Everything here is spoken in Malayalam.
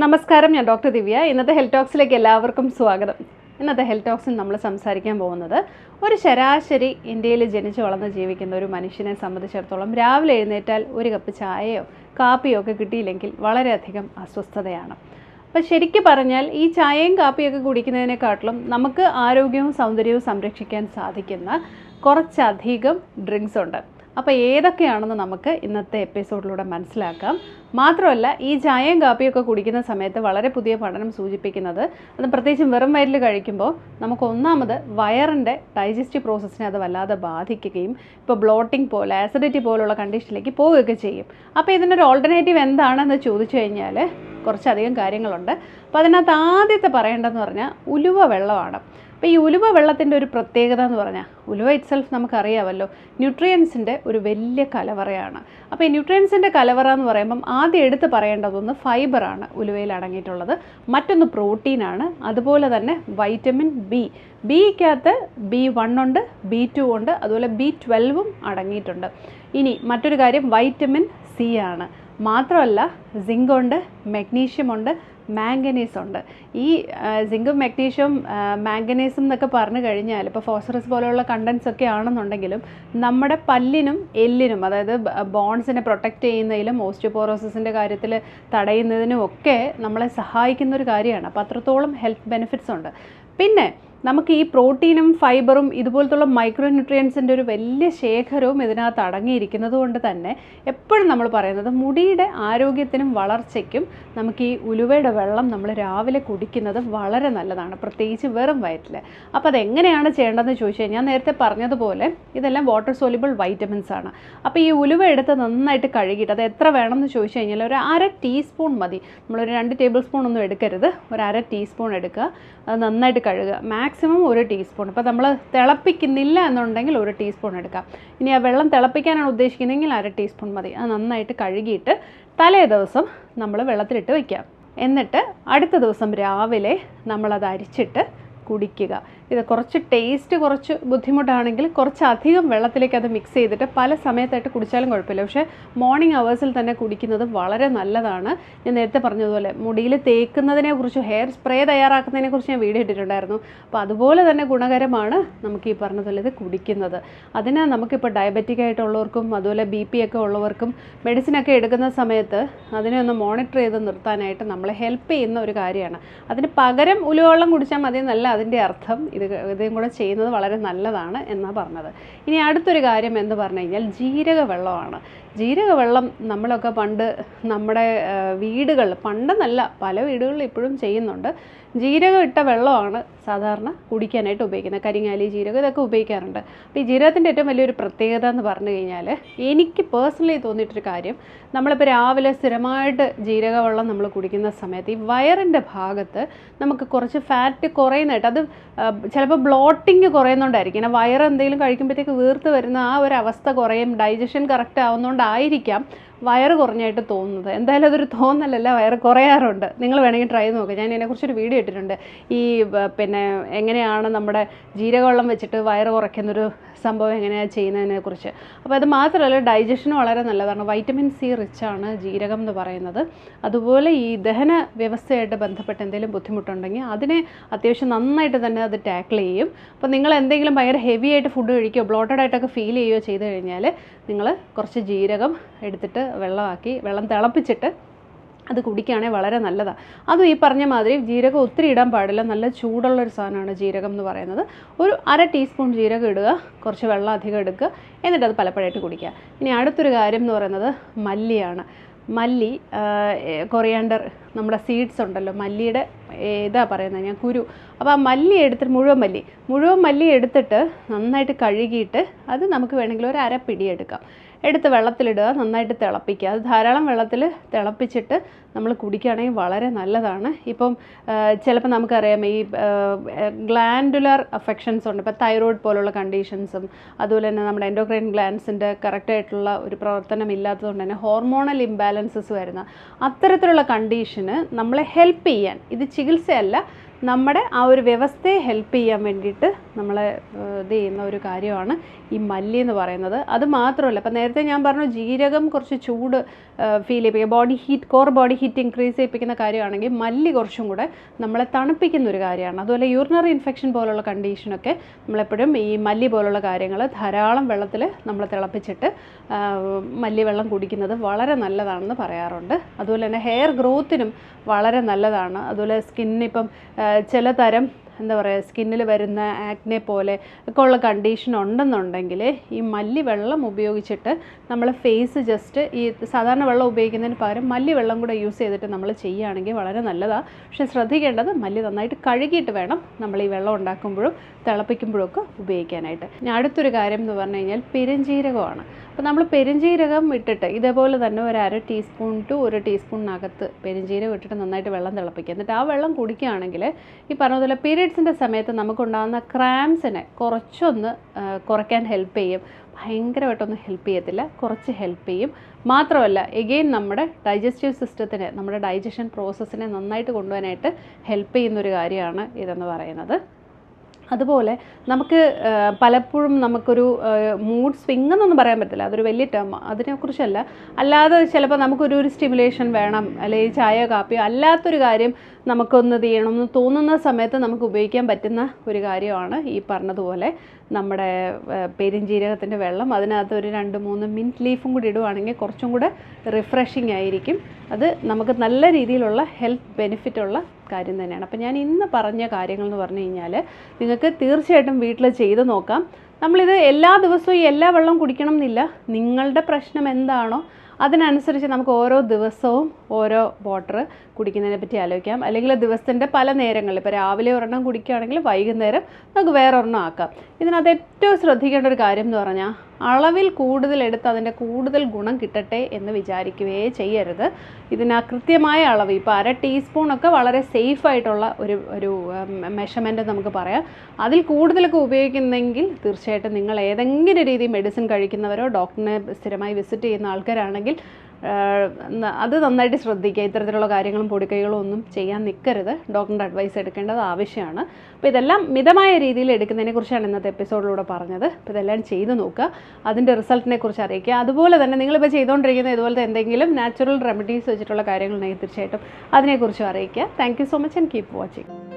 നമസ്കാരം ഞാൻ ഡോക്ടർ ദിവ്യ. ഇന്നത്തെ ഹെൽത്ത് ടോക്സിലേക്ക് എല്ലാവർക്കും സ്വാഗതം. ഇന്നത്തെ ഹെൽത്ത് ടോക്സിൽ നമ്മൾ സംസാരിക്കാൻ പോകുന്നത് ഒരു ശരാശരി ഇന്ത്യയിൽ ജനിച്ചു വളർന്ന് ജീവിക്കുന്ന ഒരു മനുഷ്യനെ സംബന്ധിച്ചിടത്തോളം രാവിലെ എഴുന്നേറ്റാൽ ഒരു കപ്പ് ചായയോ കാപ്പിയോ ഒക്കെ കിട്ടിയില്ലെങ്കിൽ വളരെയധികം അസ്വസ്ഥതയാണ്. അപ്പം ശരിക്കും പറഞ്ഞാൽ ഈ ചായയും കാപ്പിയൊക്കെ കുടിക്കുന്നതിനെക്കാട്ടിലും നമുക്ക് ആരോഗ്യവും സൗന്ദര്യവും സംരക്ഷിക്കാൻ സാധിക്കുന്ന കുറച്ചധികം ഡ്രിങ്ക്സ് ഉണ്ട്. അപ്പോൾ ഏതൊക്കെയാണെന്ന് നമുക്ക് ഇന്നത്തെ എപ്പിസോഡിലൂടെ മനസ്സിലാക്കാം. മാത്രമല്ല ഈ ചായയും കാപ്പിയൊക്കെ കുടിക്കുന്ന സമയത്ത് വളരെ പുതിയ പഠനം സൂചിപ്പിക്കുന്നത് അത് പ്രത്യേകിച്ചും വെറും വയറ്റിൽ കഴിക്കുമ്പോൾ നമുക്ക് ഒന്നാമത് വയറിന്റെ ഡൈജസ്റ്റീവ് പ്രോസസ്സിനെ അത് വല്ലാതെ ബാധിക്കുകയും ഇപ്പോൾ ബ്ലോട്ടിംഗ് പോലെ ആസിഡിറ്റി പോലുള്ള കണ്ടീഷനിലേക്ക് പോവുകയൊക്കെ ചെയ്യും. അപ്പോൾ ഇതിനൊരു ഓൾട്ടർനേറ്റീവ് എന്താണെന്ന് ചോദിച്ചു കഴിഞ്ഞാൽ കുറച്ചധികം കാര്യങ്ങളുണ്ട്. അപ്പോൾ അതിനകത്ത് ആദ്യത്തെ പറയേണ്ടതെന്ന് പറഞ്ഞാൽ ഉലുവ വെള്ളമാണ്. അപ്പോൾ ഈ ഉലുവ വെള്ളത്തിന്റെ ഒരു പ്രത്യേകത എന്ന് പറഞ്ഞാൽ ഉലുവ ഇറ്റ്സെൽഫ് നമുക്കറിയാമല്ലോ ന്യൂട്രിയൻസിന്റെ ഒരു വലിയ കലവറയാണ്. അപ്പോൾ ഈ ന്യൂട്രിയൻസിന്റെ കലവറ എന്ന് പറയുമ്പം ആദ്യം എടുത്ത് പറയേണ്ടതൊന്ന് ഫൈബറാണ് ഉലുവയിൽ അടങ്ങിയിട്ടുള്ളത്. മറ്റൊന്ന് പ്രോട്ടീനാണ് അതുപോലെ തന്നെ വൈറ്റമിൻ ബി ബിക്കകത്ത് ബി വൺ ഉണ്ട് ബി ടു ഉണ്ട് അതുപോലെ ബി ട്വൽവും അടങ്ങിയിട്ടുണ്ട്. ഇനി മറ്റൊരു കാര്യം വൈറ്റമിൻ സി ആണ്. മാത്രമല്ല സിങ്ക് ഉണ്ട് മെഗ്നീഷ്യം ഉണ്ട് മാംഗനീസ് ഉണ്ട്. ഈ സിങ്കും മെഗ്നീഷ്യം മാംഗനീസും എന്നൊക്കെ പറഞ്ഞു കഴിഞ്ഞാൽ ഇപ്പോൾ ഫോസ്ഫറസ് പോലെയുള്ള കണ്ടൻസ് ഒക്കെ ആണെന്നുണ്ടെങ്കിലും നമ്മുടെ പല്ലിനും എല്ലിനും അതായത് ബോൺസിനെ പ്രൊട്ടക്റ്റ് ചെയ്യുന്നതിലും ഓസ്റ്റിയോപോറോസിന്റെ കാര്യത്തിൽ തടയുന്നതിനും ഒക്കെ നമ്മളെ സഹായിക്കുന്ന ഒരു കാര്യമാണ്. അപ്പോൾ അത്രത്തോളം ഹെൽത്ത് ബെനിഫിറ്റ്സ് ഉണ്ട്. പിന്നെ നമുക്ക് ഈ പ്രോട്ടീനും ഫൈബറും ഇതുപോലത്തുള്ള മൈക്രോ ന്യൂട്രിയൻസിന്റെ ഒരു വലിയ ശേഖരവും ഇതിനകത്ത് അടങ്ങിയിരിക്കുന്നത് കൊണ്ട് തന്നെ എപ്പോഴും നമ്മൾ പറയുന്നത് മുടിയുടെ ആരോഗ്യത്തിനും വളർച്ചയ്ക്കും നമുക്ക് ഈ ഉലുവയുടെ വെള്ളം നമ്മൾ രാവിലെ കുടിക്കുന്നത് വളരെ നല്ലതാണ് പ്രത്യേകിച്ച് വെറും വയറ്റിൽ അപ്പോൾ അതെങ്ങനെയാണ് ചെയ്യേണ്ടതെന്ന് ചോദിച്ചു കഴിഞ്ഞാൽ നേരത്തെ പറഞ്ഞതുപോലെ ഇതെല്ലാം വാട്ടർ സോലിബിൾ വൈറ്റമിൻസ് ആണ്. അപ്പോൾ ഈ ഉലുവ എടുത്ത് നന്നായിട്ട് കഴുകിയിട്ട് അത് എത്ര വേണമെന്ന് ചോദിച്ചു കഴിഞ്ഞാൽ ഒരു അര ടീസ്പൂൺ മതി. നമ്മളൊരു രണ്ട് ടേബിൾ സ്പൂൺ ഒന്നും എടുക്കരുത്. ഒരു അര ടീസ്പൂൺ എടുക്കുക. അത് നന്നായിട്ട് കഴുകുക. മാക്സിമം ഒരു ടീസ്പൂൺ ഇപ്പോൾ നമ്മൾ തിളപ്പിക്കുന്നില്ല എന്നുണ്ടെങ്കിൽ ഒരു ടീസ്പൂൺ എടുക്കാം. ഇനി ആ വെള്ളം തിളപ്പിക്കാനാണ് ഉദ്ദേശിക്കുന്നതെങ്കിൽ അര ടീസ്പൂൺ മതി. അത് നന്നായിട്ട് കഴുകിയിട്ട് തലേ ദിവസം നമ്മൾ വെള്ളത്തിലിട്ട് വയ്ക്കാം എന്നിട്ട് അടുത്ത ദിവസം രാവിലെ നമ്മളത് അരിച്ചിട്ട് കുടിക്കുക. ഇത് കുറച്ച് ടേസ്റ്റ് കുറച്ച് ബുദ്ധിമുട്ടാണെങ്കിൽ കുറച്ചധികം വെള്ളത്തിലേക്ക് അത് മിക്സ് ചെയ്തിട്ട് പല സമയത്തായിട്ട് കുടിച്ചാലും കുഴപ്പമില്ല. പക്ഷേ മോർണിംഗ് അവേഴ്സിൽ തന്നെ കുടിക്കുന്നത് വളരെ നല്ലതാണ്. ഞാൻ നേരത്തെ പറഞ്ഞതുപോലെ മുടിയിൽ തേക്കുന്നതിനെ കുറിച്ച് ഹെയർ സ്പ്രേ തയ്യാറാക്കുന്നതിനെ കുറിച്ച് ഞാൻ വീഡിയോ ഇട്ടിട്ടുണ്ടായിരുന്നു. അപ്പോൾ അതുപോലെ തന്നെ ഗുണകരമാണ് നമുക്ക് ഈ പറഞ്ഞതുപോലെ ഇത് കുടിക്കുന്നത്. അതിന് നമുക്കിപ്പോൾ ഡയബറ്റിക് ആയിട്ടുള്ളവർക്കും അതുപോലെ ബി പി ഒക്കെ ഉള്ളവർക്കും മെഡിസിനൊക്കെ എടുക്കുന്ന സമയത്ത് അതിനെ ഒന്ന് മോണിറ്റർ ചെയ്ത് നിർത്താനായിട്ട് നമ്മളെ ഹെൽപ്പ് ചെയ്യുന്ന ഒരു കാര്യമാണ്. അതിന് പകരം ഉലുവെള്ളം കുടിച്ചാൽ മതി എന്നല്ല അതിന്റെ അർത്ഥം. ഇത് ഇതും കൂടെ ചെയ്യുന്നത് വളരെ നല്ലതാണ് എന്നാണ് പറഞ്ഞത്. ഇനി അടുത്തൊരു കാര്യം എന്ന് പറഞ്ഞു കഴിഞ്ഞാൽ ജീരക വെള്ളമാണ് ജീരക വെള്ളം നമ്മളൊക്കെ പണ്ട് നമ്മുടെ വീടുകൾ പണ്ടെന്നല്ല പല വീടുകളിൽ ഇപ്പോഴും ചെയ്യുന്നുണ്ട്. ജീരകം ഇട്ട വെള്ളമാണ് സാധാരണ കുടിക്കാനായിട്ട് ഉപയോഗിക്കുന്നത്. കരിങ്ങാലി ജീരകം ഇതൊക്കെ ഉപയോഗിക്കാറുണ്ട്. അപ്പോൾ ഈ ജീരകത്തിന്റെ ഏറ്റവും വലിയൊരു പ്രത്യേകത എന്ന് പറഞ്ഞു കഴിഞ്ഞാൽ എനിക്ക് പേഴ്സണലി തോന്നിയിട്ടൊരു കാര്യം നമ്മളിപ്പോൾ രാവിലെ സ്ഥിരമായിട്ട് ജീരക വെള്ളം നമ്മൾ കുടിക്കുന്ന സമയത്ത് ഈ വയറിന്റെ ഭാഗത്ത് നമുക്ക് കുറച്ച് ഫാറ്റ് കുറയുന്നതായിട്ട് അത് ചിലപ്പോൾ ബ്ലോട്ടിങ് കുറയുന്നതുകൊണ്ടായിരിക്കും വയറ് എന്തെങ്കിലും കഴിക്കുമ്പോഴത്തേക്ക് വീർത്ത് വരുന്ന ആ ഒരു അവസ്ഥ കുറയും ഡൈജഷൻ കറക്റ്റ് ആവുന്നതുകൊണ്ടായിരിക്കാം വയറ് കുറഞ്ഞായിട്ട് തോന്നുന്നത്. എന്തായാലും അതൊരു തോന്നലല്ല വയറ് കുറയാറുണ്ട്. നിങ്ങൾ വേണമെങ്കിൽ ട്രൈ നോക്കുക ഞാൻ ഇതിനെക്കുറിച്ചൊരു വീഡിയോ ഇട്ടിട്ടുണ്ട്. ഈ പിന്നെ എങ്ങനെയാണ് നമ്മുടെ ജീരകവെള്ളം വെച്ചിട്ട് വയറ് കുറയ്ക്കുന്നൊരു സംഭവം എങ്ങനെയാണ് ചെയ്യുന്നതിനെ കുറിച്ച് അപ്പോൾ അത് മാത്രമല്ല ഡൈജഷനും വളരെ നല്ലതാണ്. വൈറ്റമിൻ സി റിച്ച് ആണ് ജീരകം എന്ന് പറയുന്നത്. അതുപോലെ ഈ ദഹന വ്യവസ്ഥയായിട്ട് ബന്ധപ്പെട്ട് എന്തെങ്കിലും ബുദ്ധിമുട്ടുണ്ടെങ്കിൽ അതിനെ അത്യാവശ്യം നന്നായിട്ട് തന്നെ അത് ടാക്കിൾ ചെയ്യും. അപ്പോൾ നിങ്ങൾ എന്തെങ്കിലും ഭയങ്കര ഹെവി ആയിട്ട് ഫുഡ് കഴിക്കുകയോ ബ്ലോട്ടഡ് ആയിട്ടൊക്കെ ഫീൽ ചെയ്യുകയോ ചെയ്ത് കഴിഞ്ഞാൽ നിങ്ങൾ കുറച്ച് ജീരകം എടുത്തിട്ട് വെള്ളമാക്കി വെള്ളം തിളപ്പിച്ചിട്ട് അത് കുടിക്കുകയാണെങ്കിൽ വളരെ നല്ലതാണ് അതും ഈ പറഞ്ഞ മാതിരി ജീരകം ഒത്തിരി ഇടാൻ പാടില്ല. നല്ല ചൂടുള്ള ഒരു സാധനമാണ് ജീരകം എന്ന് പറയുന്നത്. ഒരു അര ടീസ്പൂൺ ജീരകം ഇടുക. കുറച്ച് വെള്ളം അധികം എടുക്കുക. എന്നിട്ട് അത് പലപ്പോഴായിട്ട് കുടിക്കുക. ഇനി അടുത്തൊരു കാര്യം എന്ന് പറയുന്നത് മല്ലിയാണ്. മല്ലി കൊറിയാണ്ടർ നമ്മുടെ സീഡ്സ് ഉണ്ടല്ലോ. മല്ലിയുടെ ഇതാ പറയുന്നത് ഞാൻ കുരു. അപ്പോൾ ആ മല്ലി എടുത്തിട്ട് മുഴുവൻ മല്ലി. മുഴുവൻ മല്ലി എടുത്തിട്ട് നന്നായിട്ട് കഴുകിയിട്ട് അത് നമുക്ക് വേണമെങ്കിൽ ഒരു അര പിടി എടുക്കാം. എടുത്ത് വെള്ളത്തിലിടുക നന്നായിട്ട് തിളപ്പിക്കുക. അത് ധാരാളം വെള്ളത്തിൽ തിളപ്പിച്ചിട്ട് നമ്മൾ കുടിക്കുകയാണെങ്കിൽ വളരെ നല്ലതാണ്. ഇപ്പം ചിലപ്പോൾ നമുക്കറിയാം ഈ ഗ്ലാൻഡുലർ അഫെക്ഷൻസ് ഉണ്ട്. ഇപ്പോൾ തൈറോയ്ഡ് പോലുള്ള കണ്ടീഷൻസും അതുപോലെ തന്നെ നമ്മുടെ എൻഡോക്രൈൻ ഗ്ലാൻസിന്റെ കറക്റ്റായിട്ടുള്ള ഒരു പ്രവർത്തനം ഇല്ലാത്തതുകൊണ്ട് തന്നെ ഹോർമോണൽ ഇംബാലൻസസ് വരുന്ന അത്തരത്തിലുള്ള കണ്ടീഷന് നമ്മളെ ഹെൽപ്പ് ചെയ്യാൻ ഇത് ചികിത്സയല്ല നമ്മുടെ ആ ഒരു വ്യവസ്ഥയെ ഹെൽപ്പ് ചെയ്യാൻ വേണ്ടിയിട്ട് നമ്മൾ ഇത് ചെയ്യുന്ന ഒരു കാര്യമാണ് ഈ മല്ലി എന്ന് പറയുന്നത്. അത് മാത്രമല്ല ഇപ്പം നേരത്തെ ഞാൻ പറഞ്ഞു ജീരകം കുറച്ച് ചൂട് feel ചെയ്യിപ്പിക്കുക body heat core body heat increase ചെയ്യിപ്പിക്കുന്ന കാര്യമാണെങ്കിൽ മല്ലി കുറച്ചും കൂടെ നമ്മളെ തണുപ്പിക്കുന്ന ഒരു കാര്യമാണ്. അതുപോലെ യൂറിനറി ഇൻഫെക്ഷൻ പോലുള്ള കണ്ടീഷനൊക്കെ നമ്മളെപ്പോഴും ഈ മല്ലി പോലുള്ള കാര്യങ്ങൾ ധാരാളം വെള്ളത്തിൽ നമ്മൾ തിളപ്പിച്ചിട്ട് മല്ലി വെള്ളം കുടിക്കുന്നത് വളരെ നല്ലതാണെന്ന് പറയാറുണ്ട്. അതുപോലെ തന്നെ ഹെയർ ഗ്രോത്തിനും വളരെ നല്ലതാണ്. അതുപോലെ സ്കിന്നിപ്പം ചില തരം എന്താ പറയുക സ്കിന്നിൽ വരുന്ന ആക്നെ പോലെ ഒക്കെ ഉള്ള കണ്ടീഷൻ ഉണ്ടെന്നുണ്ടെങ്കിൽ ഈ മല്ലി വെള്ളം ഉപയോഗിച്ചിട്ട് നമ്മൾ ഫേസ് ജസ്റ്റ് ഈ സാധാരണ വെള്ളം ഉപയോഗിക്കുന്നതിന് പകരം മല്ലി വെള്ളം കൂടെ യൂസ് ചെയ്തിട്ട് നമ്മൾ ചെയ്യുകയാണെങ്കിൽ വളരെ നല്ലതാണ് പക്ഷേ ശ്രദ്ധിക്കേണ്ടത് മല്ലി നന്നായിട്ട് കഴുകിയിട്ട് വേണം നമ്മൾ ഈ വെള്ളം ഉണ്ടാക്കുമ്പോഴും തിളപ്പിക്കുമ്പോഴും ഒക്കെ ഉപയോഗിക്കാനായിട്ട്. ഇനി അടുത്തൊരു കാര്യം എന്ന് പറഞ്ഞു കഴിഞ്ഞാൽ പെരുംജീരകമാണ്. അപ്പോൾ നമ്മൾ പെരുംജീരകം ഇട്ടിട്ട് ഇതേപോലെ തന്നെ ഒരു അര ടീസ്പൂൺ ടു ഒരു ടീസ്പൂണിനകത്ത് പെരുംജീരകം ഇട്ടിട്ട് നന്നായിട്ട് വെള്ളം തിളപ്പിക്കുക. എന്നിട്ട് ആ വെള്ളം കുടിക്കുകയാണെങ്കിൽ ഈ പറഞ്ഞതുപോലെ പീരീഡ്സിന്റെ സമയത്ത് നമുക്കുണ്ടാകുന്ന ക്രാംസിനെ കുറച്ചൊന്ന് കുറയ്ക്കാൻ ഹെൽപ്പ് ചെയ്യും. ഭയങ്കരമായിട്ടൊന്നും ഹെൽപ്പ് ചെയ്യത്തില്ല കുറച്ച് ഹെൽപ്പ് ചെയ്യും. മാത്രമല്ല എഗെയിൻ നമ്മുടെ ഡൈജസ്റ്റീവ് സിസ്റ്റത്തിനെ നമ്മുടെ ഡൈജഷൻ പ്രോസസ്സിനെ നന്നായിട്ട് കൊണ്ടുപോകാനായിട്ട് ഹെൽപ്പ് ചെയ്യുന്നൊരു കാര്യമാണ് ഇതെന്ന് പറയുന്നത്. അതുപോലെ നമുക്ക് പലപ്പോഴും നമുക്കൊരു മൂഡ് സ്വിങ് എന്നൊന്നും പറയാൻ പറ്റില്ല അതൊരു വലിയ ടേം അതിനെക്കുറിച്ചല്ല. അല്ലാതെ ചിലപ്പോൾ നമുക്കൊരു ഒരു സ്റ്റിമുലേഷൻ വേണം. അല്ലെങ്കിൽ ചായ കാപ്പിയോ അല്ലാത്തൊരു കാര്യം നമുക്കൊന്ന് ചെയ്യണമെന്ന് തോന്നുന്ന സമയത്ത് നമുക്ക് ഉപയോഗിക്കാൻ പറ്റുന്ന ഒരു കാര്യമാണ് ഈ പറഞ്ഞതുപോലെ നമ്മുടെ പെരിഞ്ചീരകത്തിന്റെ വെള്ളം. അതിനകത്ത് ഒരു രണ്ട് മൂന്ന് മിന്റ് ലീഫും കൂടി ഇടുവാണെങ്കിൽ കുറച്ചും കൂടെ റിഫ്രഷിംഗ് ആയിരിക്കും. അത് നമുക്ക് നല്ല രീതിയിലുള്ള ഹെൽത്ത് ബെനിഫിറ്റുള്ള കാര്യം തന്നെയാണ്. അപ്പോൾ ഞാൻ ഇന്ന് പറഞ്ഞ കാര്യങ്ങൾ എന്ന് പറഞ്ഞു കഴിഞ്ഞാൽ നിങ്ങൾക്ക് തീർച്ചയായിട്ടും വീട്ടിൽ ചെയ്ത് നോക്കാം. നമ്മളിത് എല്ലാ ദിവസവും എല്ലാ വെള്ളം കുടിക്കണം എന്നില്ല. നിങ്ങളുടെ പ്രശ്നം എന്താണോ അതിനനുസരിച്ച് നമുക്ക് ഓരോ ദിവസവും ഓരോ വാട്ടർ കുടിക്കുന്നതിനെ പറ്റി ആലോചിക്കാം. അല്ലെങ്കിൽ ദിവസത്തിന്റെ പല നേരങ്ങളിൽ ഇപ്പോൾ രാവിലെ ഒരെണ്ണം കുടിക്കുകയാണെങ്കിൽ വൈകുന്നേരം നമുക്ക് വേറെ ഒരെണ്ണം ആക്കാം. ഇതിനകത്ത് ഏറ്റവും ശ്രദ്ധിക്കേണ്ട ഒരു കാര്യം എന്ന് പറഞ്ഞാൽ അളവിൽ കൂടുതൽ എടുത്ത് അതിന്റെ കൂടുതൽ ഗുണം കിട്ടട്ടെ എന്ന് വിചാരിക്കുകയേ ചെയ്യരുത്. ഇതിന് കൃത്യമായ അളവ് ഇപ്പോൾ അര ടീസ്പൂണൊക്കെ വളരെ സേഫ് ആയിട്ടുള്ള ഒരു ഒരു മെഷർമെന്റ് നമുക്ക് പറയാം. അതിൽ കൂടുതലൊക്കെ ഉപയോഗിക്കുന്നെങ്കിൽ തീർച്ചയായിട്ടും നിങ്ങൾ ഏതെങ്കിലും രീതി മെഡിസിൻ കഴിക്കുന്നവരോ ഡോക്ടറിനെ സ്ഥിരമായി വിസിറ്റ് ചെയ്യുന്ന ആൾക്കാരാണെങ്കിൽ അത് നന്നായിട്ട് ശ്രദ്ധിക്കുക. ഇത്തരത്തിലുള്ള കാര്യങ്ങളും പൊടിക്കൈകളും ഒന്നും ചെയ്യാൻ നിൽക്കരുത്. ഡോക്ടറിന്റെ അഡ്വൈസ് എടുക്കേണ്ടത് ആവശ്യമാണ്. അപ്പോൾ ഇതെല്ലാം മിതമായ രീതിയിൽ എടുക്കുന്നതിനെ കുറിച്ചാണ് ഇന്നത്തെ എപ്പിസോഡിലൂടെ പറഞ്ഞത്. അപ്പോൾ ഇതെല്ലാം ചെയ്ത് നോക്കുക. അതിന്റെ റിസൾട്ടിനെ കുറിച്ച് അറിയിക്കുക. അതുപോലെ തന്നെ നിങ്ങളിപ്പോൾ ചെയ്തുകൊണ്ടിരിക്കുന്ന ഇതുപോലത്തെ എന്തെങ്കിലും നാച്ചുറൽ റെമഡീസ് വെച്ചിട്ടുള്ള കാര്യങ്ങളുണ്ടെങ്കിൽ തീർച്ചയായിട്ടും അതിനെക്കുറിച്ചും അറിയിക്കുക. Thank so much and keep watching